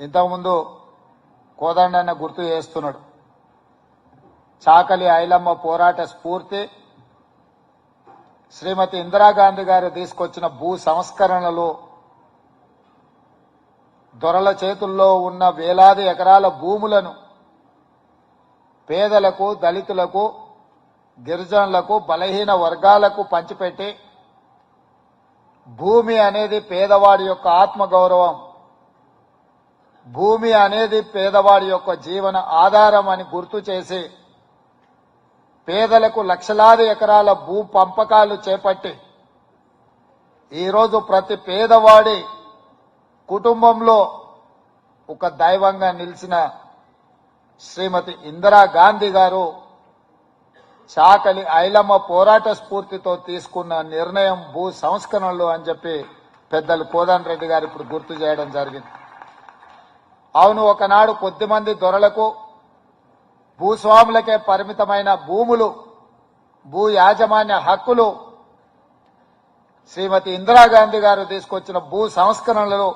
ఇంతకుముందు కోదండన్న గుర్తు చేస్తున్నాడు. చాకలి ఐలమ్మ పోరాట స్ఫూర్తి శ్రీమతి ఇందిరాగాంధీ గారు తీసుకొచ్చిన భూ సంస్కరణలు దొరల చేతుల్లో ఉన్న వేలాది ఎకరాల భూములను పేదలకు దళితులకు గిరిజనులకు బలహీన వర్గాలకు పంచిపెట్టి భూమి అనేది పేదవాడి యొక్క ఆత్మగౌరవం. భూమి అనేది పేదవాడి యొక్క జీవన ఆధారం అని గుర్తు చేసి పేదలకు లక్షలాది ఎకరాల భూ పంపకాలు చేపట్టి ఈరోజు ప్రతి పేదవాడి కుటుంబంలో ఒక దైవంగా నిలిచిన శ్రీమతి ఇందిరా గాంధీ గారు చాకలి ఐలమ్మ పోరాట స్ఫూర్తితో తీసుకున్న నిర్ణయం భూ సంస్కరణలు అని చెప్పి పెద్దలు కోదన్ రెడ్డి గారు ఇప్పుడు గుర్తు చేయడం జరిగింది. అవును ఒకనాడు కొద్దిమంది దొరలకు భూస్వాములకే పరిమితమైన భూములు భూ యాజమాన్య హక్కులు శ్రీమతి ఇందిరాగాంధీ గారు తీసుకొచ్చిన భూ సంస్కరణలు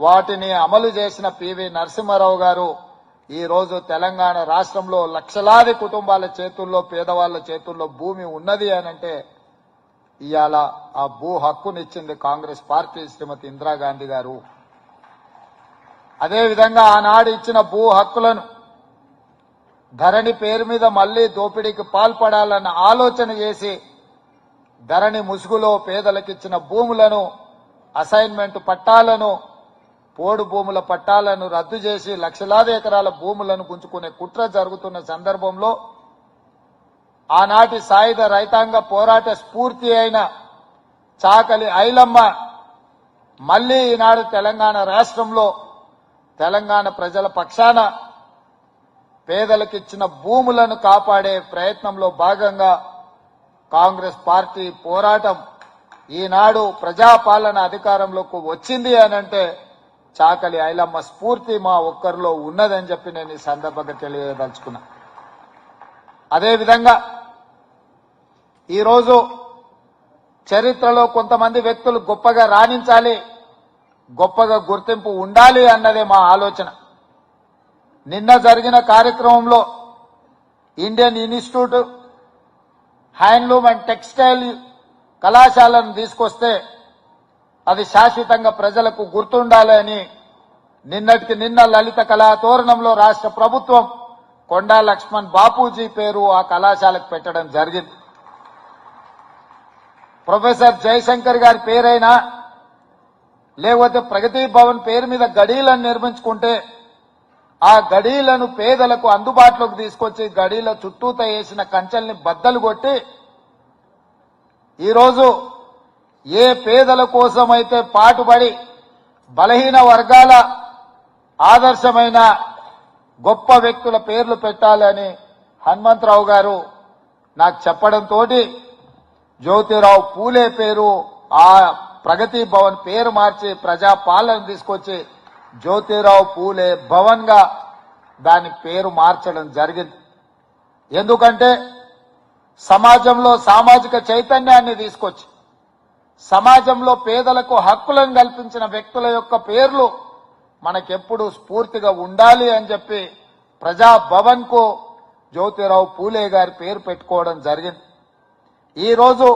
వాటిని అమలు చేసిన పివి నరసింహారావు గారు ఈరోజు తెలంగాణ రాష్ట్రంలో లక్షలాది కుటుంబాల చేతుల్లో పేదవాళ్ళ చేతుల్లో భూమి ఉన్నది అని అంటే ఇవాళ ఆ భూ హక్కునిచ్చింది కాంగ్రెస్ పార్టీ శ్రీమతి ఇందిరాగాంధీ గారు. అదేవిధంగా ఆనాడు ఇచ్చిన భూ హక్కులను ధరణి పేరు మీద మళ్ళీ దోపిడీకి పాల్పడాలన్న ఆలోచన చేసి ధరణి ముసుగులో పేదలకిచ్చిన భూములను అసైన్మెంట్ పట్టాలను పోడు భూముల పట్టాలను రద్దు చేసి లక్షలాది ఎకరాల భూములను గుంజుకునే కుట్ర జరుగుతున్న సందర్భంలో ఆనాటి సాయుధ రైతాంగ పోరాట స్ఫూర్తి అయిన చాకలి ఐలమ్మ మళ్ళీ ఈనాడు తెలంగాణ రాష్ట్రంలో తెలంగాణ ప్రజల పక్షాన పేదలకిచ్చిన భూములను కాపాడే ప్రయత్నంలో భాగంగా కాంగ్రెస్ పార్టీ పోరాటం ఈనాడు ప్రజాపాలన అధికారంలోకి వచ్చింది అనంటే చాకలి ఐలమ్మ స్ఫూర్తి మా ఒక్కరిలో ఉన్నదని చెప్పి నేను ఈ సందర్భంగా తెలియదలుచుకున్నా. అదేవిధంగా ఈరోజు చరిత్రలో కొంతమంది వ్యక్తులు గొప్పగా రాణించాలి. గొప్పగా గుర్తింపు ఉండాలి అన్నదే మా ఆలోచన. నిన్న జరిగిన కార్యక్రమంలో Indian institute handloom and textile కళాశాలను తీసుకొస్తే అది శాశ్వతంగా ప్రజలకు గుర్తుండాలి అని నిన్నటికి నిన్న లలిత కళా తోరణంలో రాష్ట్ర ప్రభుత్వం కొండా లక్ష్మణ్ బాపూజీ పేరు ఆ కళాశాలకు పెట్టడం జరిగింది. ప్రొఫెసర్ జయశంకర్ గారి పేరైనా లేకపోతే ప్రగతి భవన్ పేరు మీద గడీలను నిర్మించుకుంటే ఆ గడీలను పేదలకు అందుబాటులోకి తీసుకొచ్చి గడీల చుట్టూత వేసిన కంచెల్ని బద్దలు కొట్టి ఈరోజు ఏ పేదల కోసమైతే పాటుపడి బలహీన వర్గాల ఆదర్శమైన గొప్ప వ్యక్తుల పేర్లు పెట్టాలని హనుమంతరావు గారు నాకు చెప్పడంతో జ్యోతిరావు పూలే పేరు ఆ ప్రగతి భవన్ పేరు మార్చి ప్రజాపాలన తీసుకొచ్చి జ్యోతిరావు పూలే భవన్గా దాని పేరు మార్చడం జరిగింది. ఎందుకంటే సమాజంలో సామాజిక చైతన్యాన్ని తీసుకొచ్చి సమాజంలో పేదలకు హక్కులను కల్పించిన వ్యక్తుల యొక్క పేర్లు మనకెప్పుడు స్ఫూర్తిగా ఉండాలి అని చెప్పి ప్రజా భవన్కు జ్యోతిరావు పూలే గారి పేరు పెట్టుకోవడం జరిగింది. ఈరోజు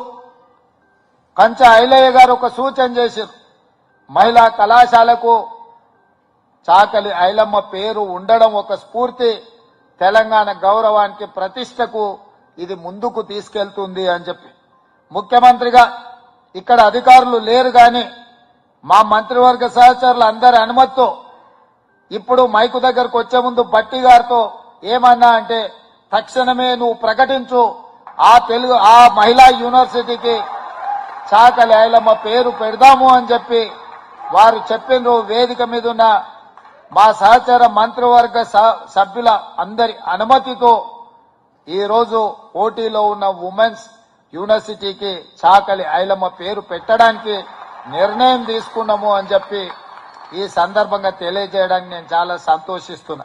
కంచె ఐలయ్య గారు ఒక సూచన చేశారు. మహిళా కళాశాలకు చాకలి ఐలమ్మ పేరు ఉండడం ఒక స్ఫూర్తి. తెలంగాణ గౌరవానికి ప్రతిష్టకు ఇది ముందుకు తీసుకెళ్తుంది అని చెప్పి. ముఖ్యమంత్రిగా ఇక్కడ అధికారులు లేరు కానీ మా మంత్రివర్గ సహచరులు అందరి అనుమతితో ఇప్పుడు మైకు దగ్గరకు వచ్చే ముందు బట్టి గారితో ఏమన్నా అంటే తక్షణమే నువ్వు ప్రకటించు. ఆ తెలుగు ఆ మహిళా యూనివర్సిటీకి చాకలి ఐలమ్మ పేరు పెడదాము అని చెప్పి వారు చెప్పిన వేదిక మీద ఉన్న మా సహచర మంత్రివర్గ స- సభ్యుల అందరి అనుమతితో ఈరోజు పోటీలో ఉన్న ఉమెన్స్ యూనివర్సిటీకి చాకలి ఐలమ్మ పేరు పెట్టడానికి నిర్ణయం తీసుకున్నాము అని చెప్పి ఈ సందర్భంగా తెలియజేయడానికి నేను చాలా సంతోషిస్తున్నా.